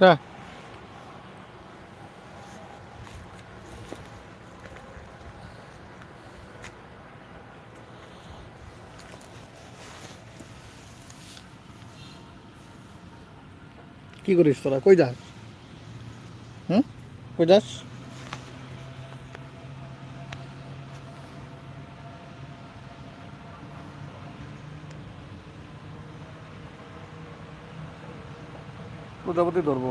হ্যাঁ কি করিস তোরা কই যাস হুম কই যাস প্রজাপতি ধরবো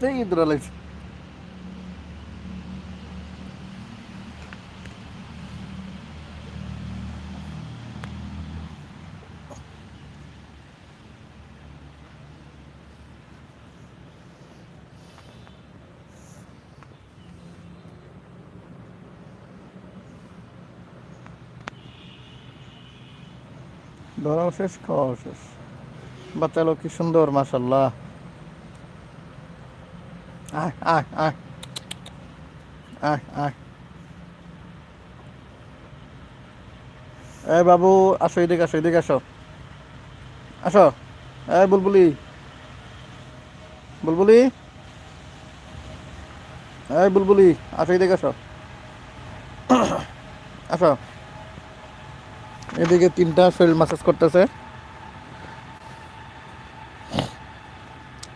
Ты дрались. ধরাও শেষ, খাওয়াও শেষ। লোক কি সুন্দর মাসাল্লাহ আয়। এই বাবু, আসো এদিকে আসো এদিকে আসো। আসো। এই বুলবুলি। বুলবুলি। এই বুলবুলি, আসো এদিকে আসো। আসো। এদিকে তিনটা শরীর মাসাজ করতেছে।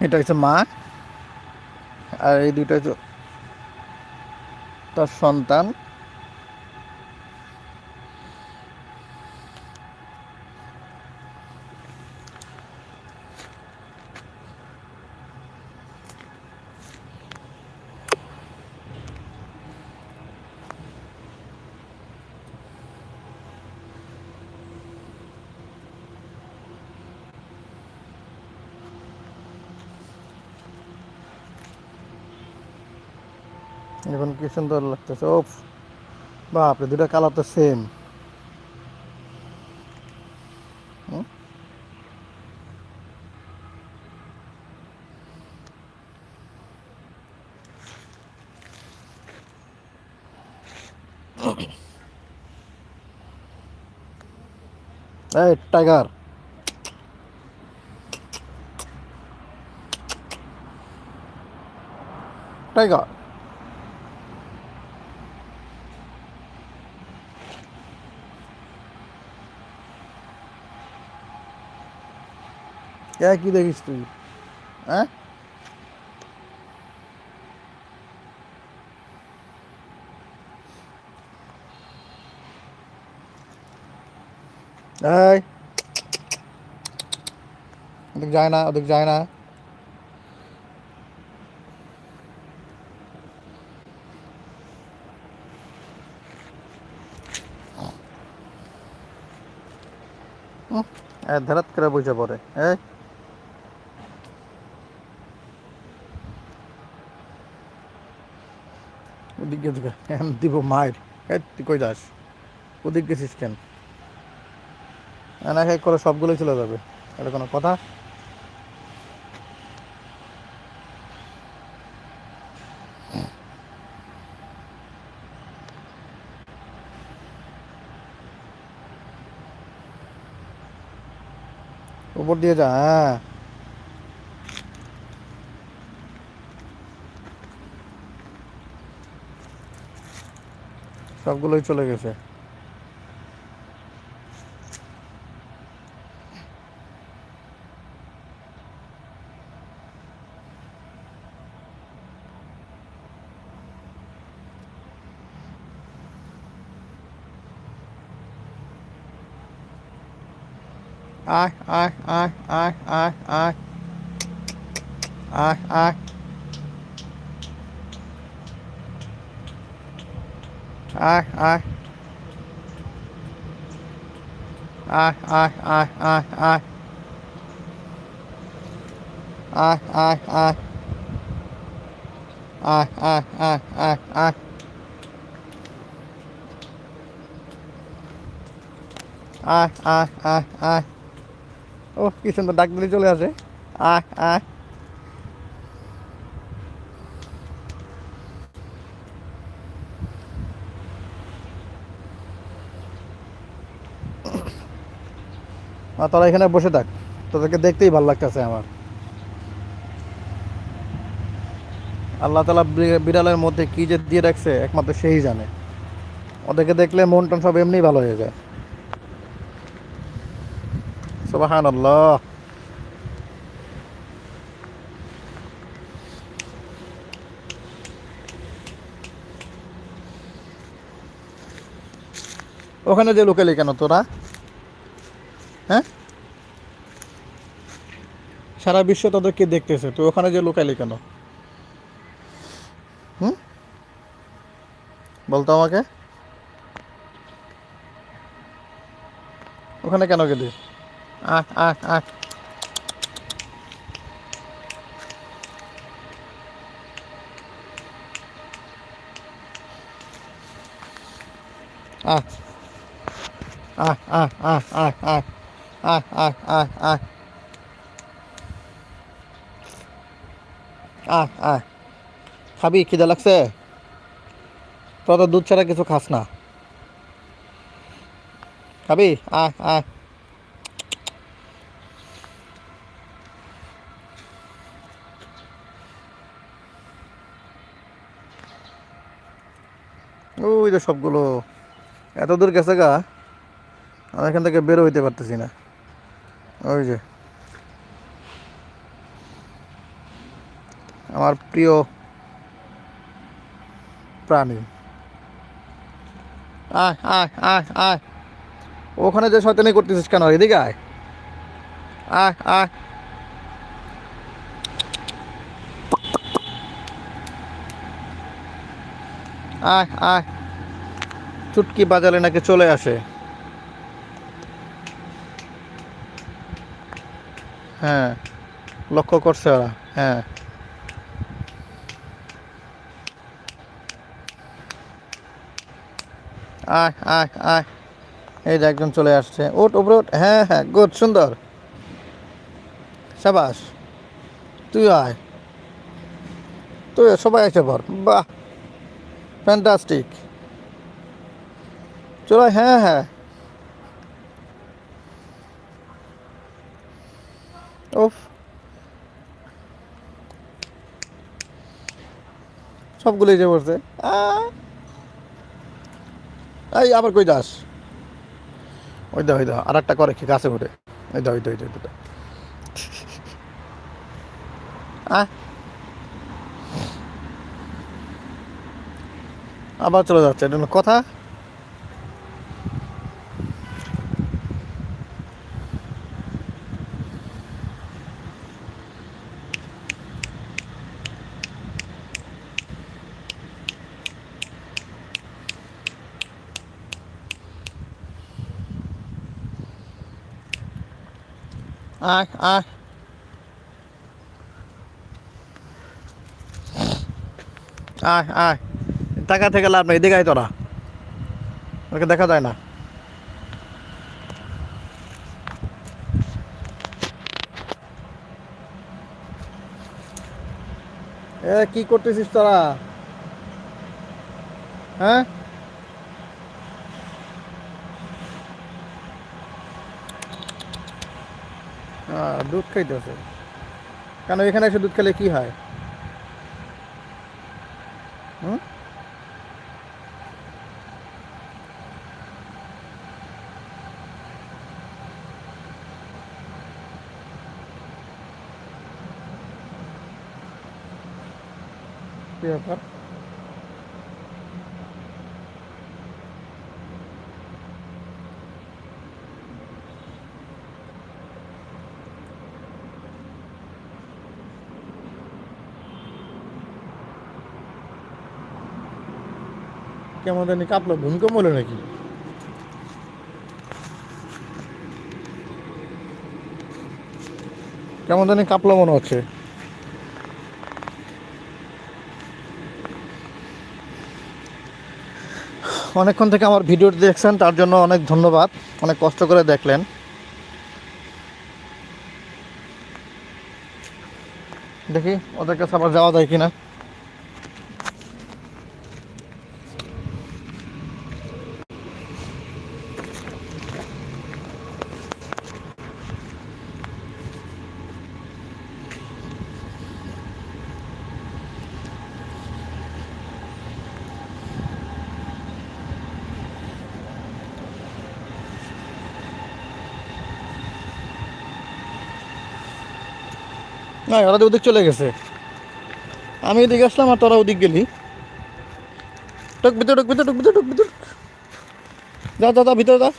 এটা হচ্ছে মা। আর এই দুইটা তার সন্তান। এখন কি সুন্দর লাগতেছে ও বাপরে দুটা কালার তো সেম এই টাইগার টাইগার কে কি দেখিস তুই হ্যাঁ এই ওদিক যায় না ওদিক যায় না ধারাত করে বুঝে পড়ে এই ওদিকে এখন দিব মায়ের। এই তুই কই যাস? ওদিক গেছিস কেন? করে সবগুলোই চলে যাবে। এটা কোনো কথা? উপর দিয়ে যা হ্যাঁ। সবগুলোই চলে গেছে I, I, I, I, I, I, I, I. আয় আয়। আয় আয় আয় আয় আয়। আয় আয় আয়। আয় আয় আয় আয় আয়। আয় আয় আয় আয়। ও কি সুন্দর ডাক দিলে চলে আসে। আয় আয়। তোরা এখানে বসে থাক। তোদেরকে দেখতেই ভালো লাগতেছে আমার। আল্লাহ তালা বিড়ালের মধ্যে কি যে দিয়ে রাখছে, একমাত্র সেই জানে। ওদেরকে দেখলে মন টন সব এমনি ভালো হয়ে যায়। সুবাহান আল্লাহ ওখানে যে লুকালি কেন তোরা? সারা বিশ্ব তাদেরকে দেখতেছে। তুই ওখানে যে লোকালি কেন? হুম? বলতো আমাকে? ওখানে কেন গেলি? আহ আহ। আহ। আহ আহ আহ আহ আহ আহ আহ আহ আহ. আহ আহ। খাবি, খিদে লাগছে? তোরা তো দুধ ছাড়া কিছু খাস না। খাবি? আয় আয়। ওই তো সবগুলো। এত দূর গেছে গা আমি এখান থেকে বেরো হইতে পারতেছি না। ওই যে। আমার প্রিয় প্রাণী। ওখানে যে শয়তানি করতেছিস কেন? এদিকে আয় আয়। আয় আয়। চুটকি বাজালে নাকি চলে আসে? হ্যাঁ লক্ষ্য করছে ওরা। হ্যাঁ। আয় আয় আয় এই যে একজন চলে আসছে। ওট ওপরে ওঠ। হ্যাঁ হ্যাঁ গুড, সুন্দর। সাবাস, তুই আয়। তুই সবাই এসে পর বাহ ফ্যান্টাস্টিক চলো হ্যাঁ হ্যাঁ। ওফ সবগুলোই যে পড়ছে। আহ। এই, আবার কই যাস ওই দা ওই দা আর একটা করে কি গাছে উঠে। ওই দা ওই দা ওই দা আবার চলে যাচ্ছে কথা। আয় আয়। আয় আয়। টাকা থেকে লাভ নেই, এদিকে আয় তোরা। ওকে দেখা যায় না। এ, কি করতেছিস তোরা? হ্যাঁ? দুধ খাইতেছে। কেন এখানে এসে দুধ খেলে কি হয়? হুম? কি ব্যাপার? কেমন জানি কাঁপলো ভূমিকম্প নাকি? কেমন জানি কাঁপলো মনে হচ্ছে? অনেকক্ষণ থেকে আমার ভিডিওটি দেখছেন, তার জন্য অনেক ধন্যবাদ, অনেক কষ্ট করে দেখলেন। দেখি ওদের কাছে আবার যাওয়া যায় কিনা। না ওরা ওদিক চলে গেছে। আমি এদিকে আসলাম আর তোরা ওদিক গেলি। টক ভিতর টক ভিতর টক ভিতর টক ভিতর। যা যা যা, ভিতরে যা।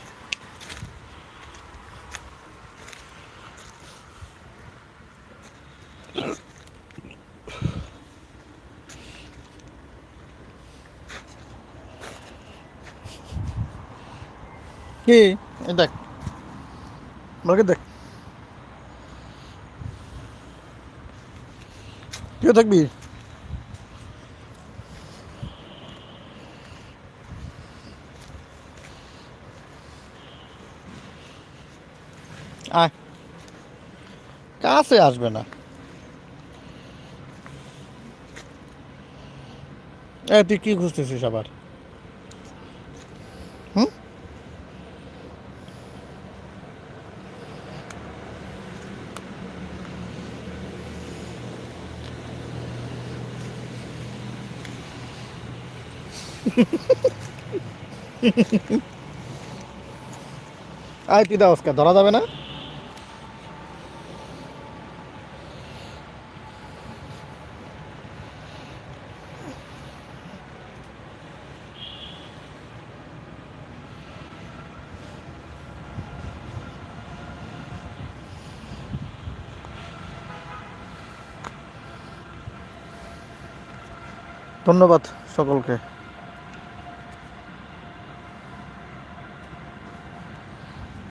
কি? দেখ। আমাকে দেখ। কেউ থাকবি আয়। কাছে আসবে না। তুই কি খুঁজতেছিস আবার? আয় তুই দাও ধরা যাবে না? ধন্যবাদ সকলকে।